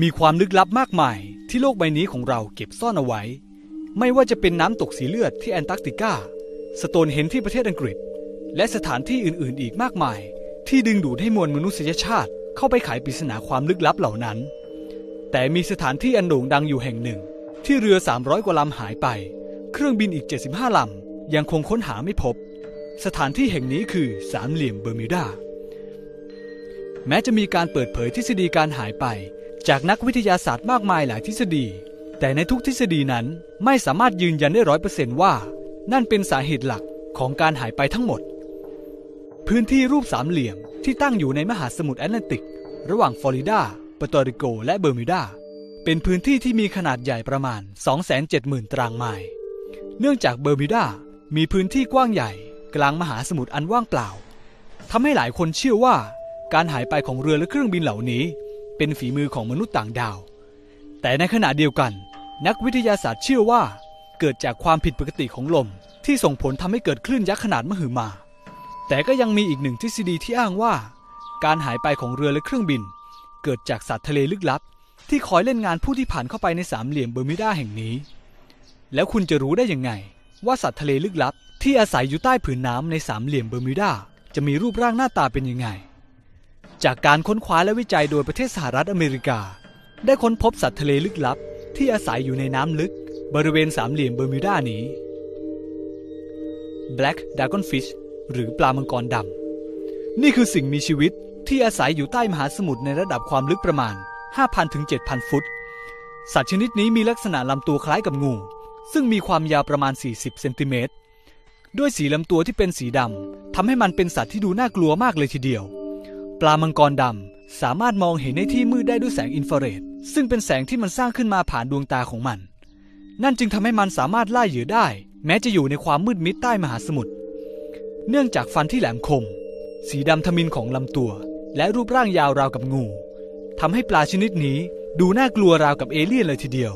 มีความลึกลับมากมายที่โลกใบนี้ของเราเก็บซ่อนเอาไว้ ไม่ว่าจะเป็นน้ำตกสีเลือดที่แอนตาร์กติกา สโตนเฮนที่ประเทศอังกฤษ และสถานที่อื่นๆ อีกมากมาย ที่ดึงดูดให้มวลมนุษยชาติ เข้าไปไขปริศนาความลึกลับเหล่านั้น แต่มีสถานที่อันโด่งดังอยู่แห่งหนึ่ง ที่เรือ 300 กว่าลำหายไป เครื่องบินอีก 75 ลำยังคงค้นหาไม่พบ สถานที่แห่งนี้คือสามเหลี่ยมเบอร์มิวดา แม้จะมีการเปิดเผยทฤษฎีการหายไป จากนักวิทยาศาสตร์มากมายหลายทฤษฎี แต่ในทุกทฤษฎีนั้นไม่สามารถยืนยันได้ร้อยเปอร์เซนต์ว่า นั่นเป็นสาเหตุหลักของการหายไปทั้งหมด พื้นที่รูปสามเหลี่ยมที่ตั้งอยู่ในมหาสมุทรแอตแลนติก ระหว่างฟลอริดาเปอร์โตริโก และเบอร์มิวดา เป็นพื้นที่ที่มีขนาดใหญ่ประมาณ 270,000 ตารางไมล์ เนื่องจากเบอร์มิวดา มีพื้นที่กว้างใหญ่ กลางมหาสมุทรอันว่างเปล่าทำให้หลายคนเชื่อว่า การหายไปของเรือและเครื่องบินเหล่านี้ เป็นฝีมือของมนุษย์ต่างดาว แต่ในขณะเดียวกัน นักวิทยาศาสตร์เชื่อว่าเกิดจากความผิดปกติของลม ที่ส่งผลทำให้เกิดคลื่นยักษ์ขนาดมหึมา แต่ก็ยังมีอีกหนึ่งทฤษฎีที่อ้างว่า การหายไปของเรือและเครื่องบิน เกิดจากสัตว์ทะเลลึกลับ ที่คอยเล่นงานผู้ที่ผ่านเข้าไปในสามเหลี่ยมเบอร์มิวดาแห่งนี้ แล้วคุณจะรู้ได้ยังไง ว่าสัตว์ทะเลลึกลับ ที่อาศัยอยู่ใต้ผืนน้ำในสามเหลี่ยมเบอร์มิวดาจะมีรูปร่างหน้าตาเป็นยังไง จากการค้นคว้าและวิจัยโดยประเทศสหรัฐอเมริกา ได้ค้นพบสัตว์ทะเลลึกลับ ที่อาศัยอยู่ในน้ำลึก บริเวณสามเหลี่ยมเบอร์มิวดานี้ Black Dragonfish หรือปลามังกรดำ นี่คือสิ่งมีชีวิตที่อาศัยอยู่ใต้มหาสมุทรในระดับความลึกประมาณ 5,000 ถึง 7,000 ฟุต สัตว์ชนิดนี้มีลักษณะลำตัวคล้ายกับงู ซึ่งมีความยาวประมาณ 40 เซนติเมตร ด้วยสีลำตัวที่เป็นสีดำทำให้มันเป็นสัตว์ที่ดูน่ากลัวมากเลยทีเดียว ปลามังกรดำสามารถมองเห็นในที่มืดได้ด้วยแสงอินฟราเรดซึ่งเป็นแสงที่มันสร้างขึ้นมาผ่านดวงตาของมัน นั่นจึงทำให้มันสามารถล่าเหยื่อได้ แม้จะอยู่ในความมืดมิดใต้มหาสมุทรเนื่องจากฟันที่แหลมคม สีดำทมินของลำตัว และรูปร่างยาวราวกับงูทำให้ปลาชนิดนี้ดูน่ากลัวราวกับเอเลี่ยนเลยทีเดียว